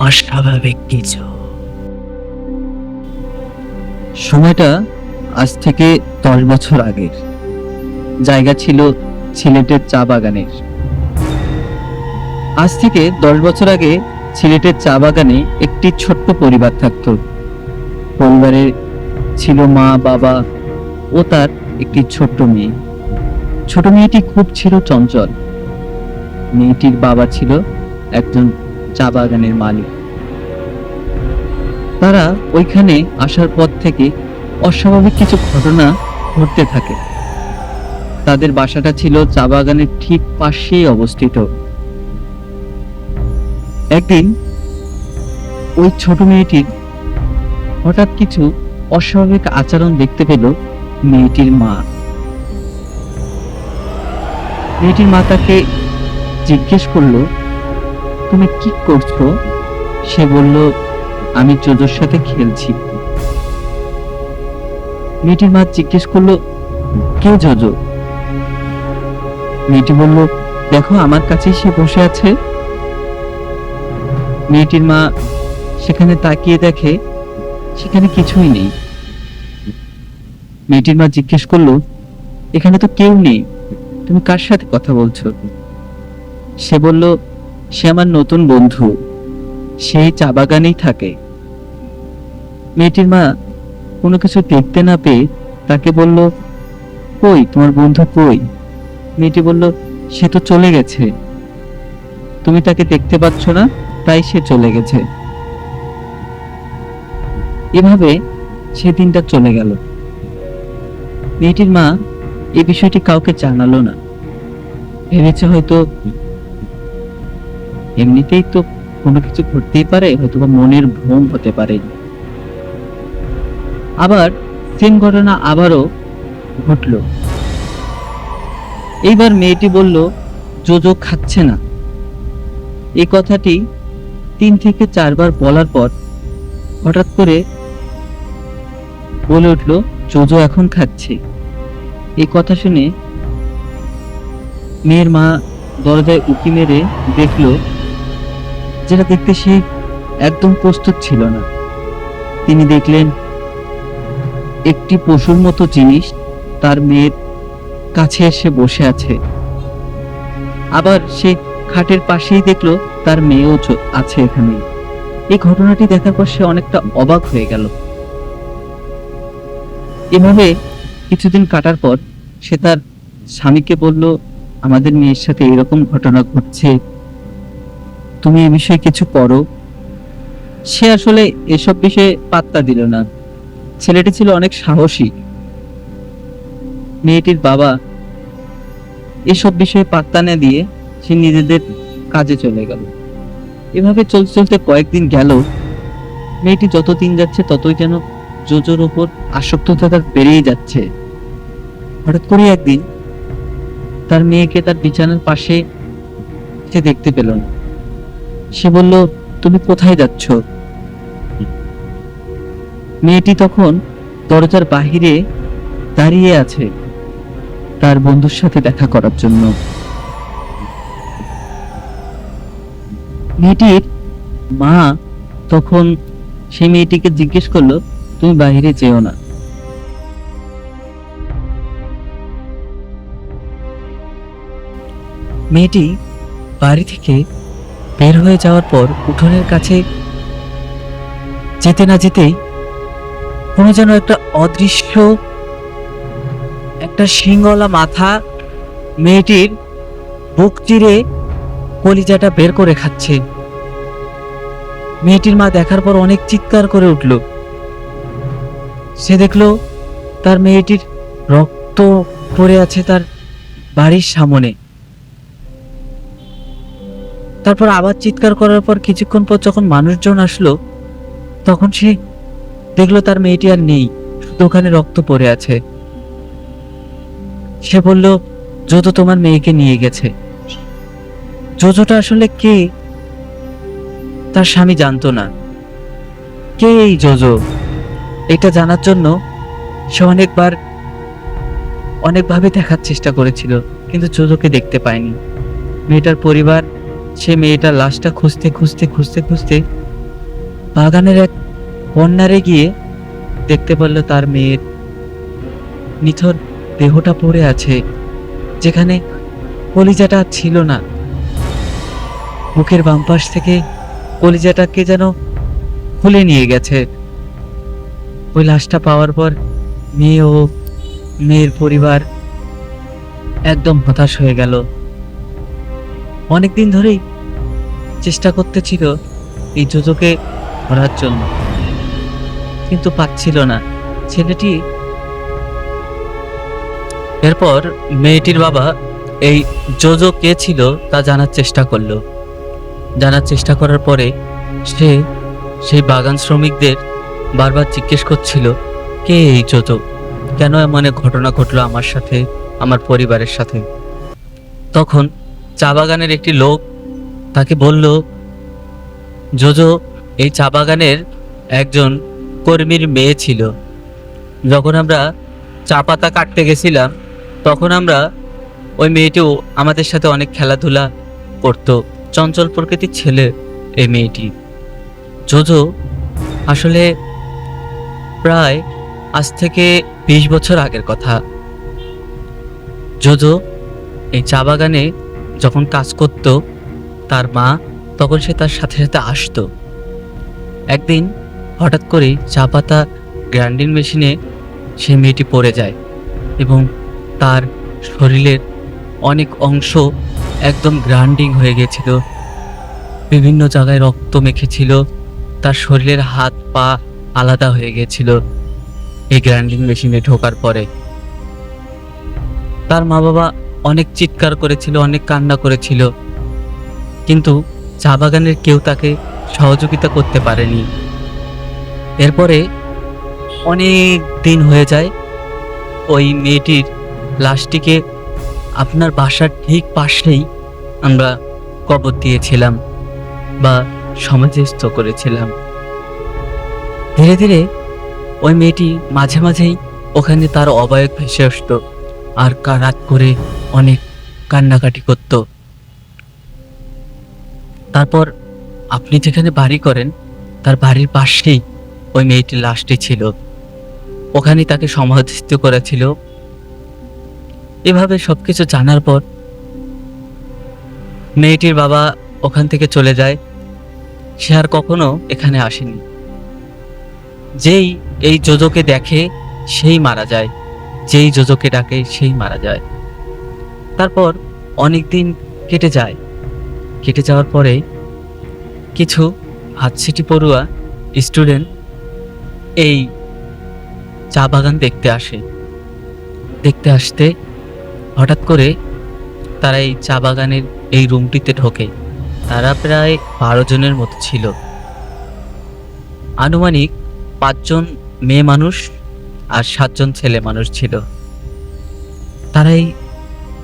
অস্বাভাবিক কিছু। সময়টা আজ থেকে দশ বছর আগের। জায়গা ছিল সিলেটের চা বাগানের। আজ থেকে দশ বছর আগে সিলেটের চা বাগানে একটি ছোট্ট পরিবার থাকত। পরিবারে ছিল মা, বাবা ও তার একটি ছোট্ট মেয়ে। ছোট মেয়েটি খুব ছিল চঞ্চল। মেয়েটির বাবা ছিল একজন চা বাগানের মালিক। তারা ওইখানে আসার পর থেকে অস্বাভাবিক কিছু ঘটনা ঘটতে থাকে। তাদের বাসাটা ছিল চা বাগানের ঠিক পাশেই অবস্থিত। একদিন ওই ছোট মেয়েটির হঠাৎ কিছু অস্বাভাবিক আচরণ দেখতে পেল মেয়েটির মা। মেয়েটির মা তাকে জিজ্ঞেস করল, তুমি কি করছ? সে বলল, আমি জোজোর সাথে খেলছি। মেয়েটির মা জিজ্ঞেস করল, কে জোজো? মেয়েটি বলল, দেখো, আমার কাছেই সে বসে আছে। মেয়েটির মা সেখানে তাকিয়ে দেখে, সেখানে কিছুই নেই। মেয়েটির মা জিজ্ঞেস করল, এখানে তো কেউ নেই। তুমি কার সাথে কথা বলছো? সে বলল, সে আমার নতুন বন্ধু। সেই চা বাগানেই থাকে। মেয়েটির মা কোনো কিছু দেখতে না পেয়ে তাকে বলল, কই, তোমার বন্ধু কই? মেয়েটি বলল, সে তো চলে গেছে। তুমি তাকে দেখতে পাচ্ছ না, তাই সে চলে গেছে। এভাবে সে দিনটা চলে গেল। মেয়েটির মা এই বিষয়টি কাউকে জানালো না। ভেবেছে হয়তো এমনিতেই তো কোনো কিছু ঘটতেই পারে হয়তো মনের ভ্রম হতে পারে। আবার সেম ঘটনা আবারও ঘটল। এইবার মেয়েটি বলল, জোজো খাচ্ছে না। এই কথাটি তিন থেকে চারবার বলার পর হঠাৎ করে বলে উঠল, জোজো এখন খাচ্ছে। এই কথা শুনে মেয়ের মা দরজায় উকি মেরে দেখল যেটা দেখতে সে একদম প্রস্তুত ছিল না। তিনি দেখলেন, একটি পশুর মতো জিনিস তার মেয়ের কাছে এসে বসে আছে। আবার সে খাটের পাশেই দেখল তার মেয়েও আছে এখানে। এই ঘটনাটি দেখার পর সে অনেকটা অবাক হয়ে গেল। এভাবে কিছুদিন কাটার পর সে তার স্বামীকে বলল, আমাদের মেয়ের সাথে এরকম ঘটনা ঘটছে। তুমি এ বিষয়ে কিছু করো। সে আসলে এসব বিষয়ে পাত্তা দিল না। ছেলেটি ছিল অনেক সাহসী। মেয়েটির বাবা এসব বিষয়ে পাত্তা না দিয়ে সে নিজেদের কাজে চলে গেল। এভাবে চলতে চলতে কয়েকদিন গেল। মেয়েটি যত দিন যাচ্ছে ততই যেন জোজোর উপর আসক্ততা তার বেড়েই যাচ্ছে। হঠাৎ করে একদিন তার মেয়েকে তার বিছানার পাশে সে দেখতে পেল না। সে বলল, তুমি কোথায় যাচ্ছ? মেয়েটি তখন দরজার বাহিরে দাঁড়িয়ে আছে তার বন্ধুর সাথে দেখা করার জন্য। মেয়েটির মা তখন সেই মেয়েটিকে জিজ্ঞেস করল, তুমি বাহিরে যেও না। মেয়েটি বাড়ি থেকে বের হয়ে যাওয়ার পর উঠোনের কাছে যেতে না যেতেই কোনো যেন একটা অদৃশ্য একটা শিংওয়ালা মাথা মেয়েটির বুক চিরে কলিজাটা বের করে খাচ্ছে। মেয়েটির মা দেখার পর অনেক চিৎকার করে উঠল। সে দেখল তার মেয়েটির রক্ত পড়ে আছে তার বাড়ির সামনে। তারপর আবার চিৎকার করার পর কিছুক্ষণ পর যখন মানুষজন আসলো, তখন সে দেখল তার মেয়েটি আর নেই, শুধু ওখানে রক্ত পড়ে আছে। সে বলল যতো তোমার মেয়েকে নিয়ে গেছে। জোজোটা আসলে কে? তার স্বামী জানতো না। কে এই জোজো এটা জানার জন্য সে অনেকবার, অনেকভাবে দেখার চেষ্টা করেছিল, কিন্তু জোজোকে দেখতে পায়নি। মেয়েটার পরিবার সে মেয়েটার লাশটা খুঁজতে খুঁজতে খুঁজতে খুঁজতে বাগানের এক কর্নারে গিয়ে দেখতে পারল তার মেয়ের নিথর দেহটা পড়ে আছে, যেখানে কলিজাটা ছিল না। মুখের বাম পাশ থেকে কলিজাটাকে যেন খুলে নিয়ে গেছে। ওই লাশটা পাওয়ার পর মেয়ে ও মেয়ের পরিবার একদম হতাশ হয়ে গেল। অনেকদিন ধরেই চেষ্টা করতেছিল এই জোজোকে ধরার জন্য। কিন্তু পাচ্ছিল না। ছেলেটি এরপর মেয়েটির বাবা এই জোজো কে ছিল তা জানার চেষ্টা করল। জানার চেষ্টা করার পরে সে সেই বাগান শ্রমিকদের বারবার জিজ্ঞেস করছিল, কে এই জোজো? কেন এমন ঘটনা ঘটলো আমার সাথে, আমার পরিবারের সাথে? তখন চা বাগানের একটি লোক তাকে বলল, জোজো, এই চা বাগানের একজন কর্মীর মেয়ে ছিল। যখন আমরা চা পাতা কাটতে গেছিলাম, তখন আমরা ওই মেয়েটিও আমাদের সাথে অনেক খেলাধুলা করতো। চঞ্চল প্রকৃতির ছেলে এই মেয়েটি। জোজো, আসলে প্রায় আজ থেকে বিশ বছর আগের কথা। জোজো, এই চা বাগানে যখন কাজ করত, তার মা তখন সে তার সাথে সাথে আসতো। একদিন হঠাৎ করেই চা পাতা গ্রাইন্ডিং মেশিনে সে মেয়েটি পড়ে যায় এবং তার শরীরের অনেক অংশ একদম গ্রাইন্ডিং হয়ে গেছিল বিভিন্ন জায়গায় রক্ত মেখেছিল, তার শরীরের হাত পা আলাদা হয়ে গেছিল এই গ্রাইন্ডিং মেশিনে ঢোকার পরে। তার মা বাবা অনেক চিৎকার করেছিল, অনেক কান্না করেছিল। কিন্তু চা বাগানের কেউ তাকে সহযোগিতা করতে পারেনি। এরপরে অনেক দিন হয়ে যায়, ওই মেয়েটির লাশটিকে আপনার বাসার ঠিক পাশেই আমরা কবর দিয়েছিলাম বা সমাধিস্থ করেছিলাম। ধীরে ধীরে ওই মেয়েটি মাঝে মাঝেই ওখানে তার অবয়ব ভেসে আসতো। আর রাত করে অনেক কান্নাকাটি করত। তারপর আপনি যেখানে বাড়ি করেন, তার বাড়ির পাশেই ওই মেয়েটির লাশটি ছিল। ওখানে তাকে সমাধিস্থ করেছিল। এভাবে সব কিছু জানার পর মেয়েটির বাবা ওখান থেকে চলে যায়। সে আর কখনো এখানে আসেনি। যেই এই যোজকে দেখে সেই মারা যায়। যেই যোজকে ডাকে সেই মারা যায়। তারপর অনেক দিন কেটে যায়। কেটে যাওয়ার পরে কিছু হাতছিটি পড়ুয়া স্টুডেন্ট এই চা বাগান দেখতে আসে। দেখতে আসতে হঠাৎ করে তারা এই চা বাগানের এই রুমটিতে ঢোকে। তারা প্রায় বারো জনের মতো ছিল। আনুমানিক পাঁচজন মেয়ে মানুষ আর সাতজন ছেলে মানুষ ছিল। তারা এই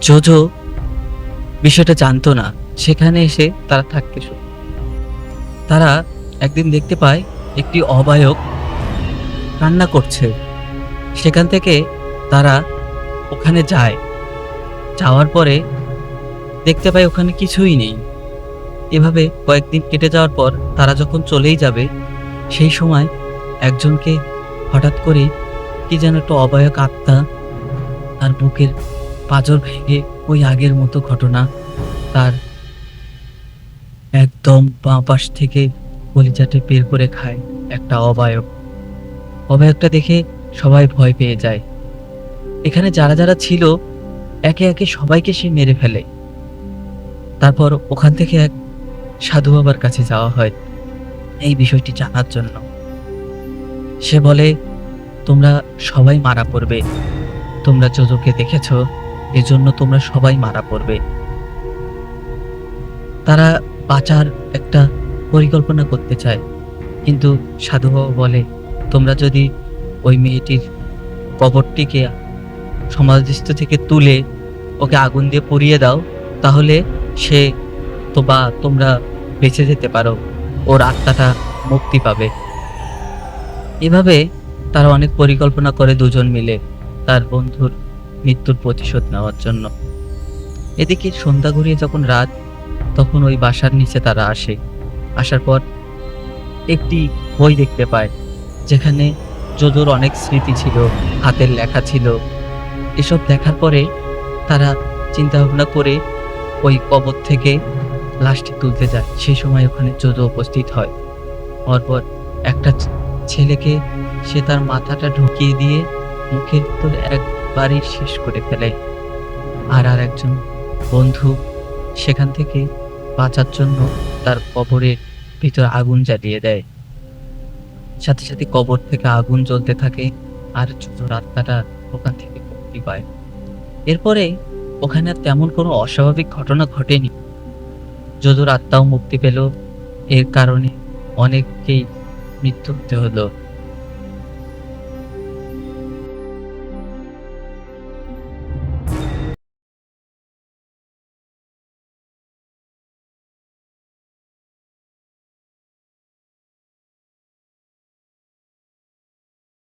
জোজো বিষয়টা জানতো না। সেখানে এসে তারা থাকতে শুরু তারা একদিন দেখতে পায় একটি অবায়ক কান্না করছে। সেখান থেকে তারা ওখানে যায়। যাওয়ার পরে দেখতে পায় ওখানে কিছুই নেই। এভাবে কয়েকদিন কেটে যাওয়ার পর তারা যখন চলেই যাবে, সেই সময় একজনকে হঠাৎ করে কি যেন একটা অবায়ক আত্মা তার বুকের পাঁজর ভেঙে ওই আগের মতো ঘটনা তার একদম বাঁ পাশ থেকে কলিজাটে বের করে খায় একটা অবায়ক। অবায়কটা দেখে সবাই ভয় পেয়ে যায়। এখানে যারা যারা ছিল, একে একে সবাইকে সে মেরে ফেলে। তারপর ওখান থেকে এক সাধু বাবার কাছে যাওয়া হয় এই বিষয়টি জানার জন্য। সে বলে তোমরা সবাই মারা পড়বে। তোমরা যোজকে দেখেছ, এজন্য তোমরা সবাই মারা পড়বে। তারা বাঁচার একটা পরিকল্পনা করতে চায়, কিন্তু সাধু বলে, তোমরা যদি ওই মেয়েটির কবরটিকে সমাধিস্থ থেকে তুলে ওকে আগুন দিয়ে পুড়িয়ে দাও, তাহলে সে তো বা তোমরা বেঁচে যেতে পারো, ওর আত্মাটা মুক্তি পাবে। এভাবে তারা অনেক পরিকল্পনা করে দুজন মিলে তার বন্ধুর মৃত্যুর প্রতিশোধ নেওয়ার জন্য। এদিকে সন্ধ্যা ঘুরিয়ে যখন রাত, তখন ওই বাসার নিচে তারা আসে। আসার পর একটি বই দেখতে পায়, যেখানে যদুর অনেক স্মৃতি ছিল, হাতের লেখা ছিল। এসব দেখার পরে তারা চিন্তা ভাবনা করে ওই কবর থেকে লাশটি তুলতে যায়। সেই সময় ওখানে যদু উপস্থিত হয়। হওয়ার পর একটা ছেলেকে সে তার মাথাটা ঢুকিয়ে দিয়ে মুখের ভিতর একবারই শেষ করে ফেলে। আর আর একজন বন্ধু সেখান থেকে বাঁচার জন্য তার কবরের ভিতর আগুন জ্বালিয়ে দেয়। সাথে সাথে কবর থেকে আগুন জ্বলতে থাকে আর ছোট রাস্তাটা ওখান থেকে মুক্তি পায়। এরপরে ওখানে তেমন কোনো অস্বাভাবিক ঘটনা ঘটেনি। যদুর আত্মাও মুক্তি পেল। এর কারণে অনেককেই মৃত্যু হতে হলো।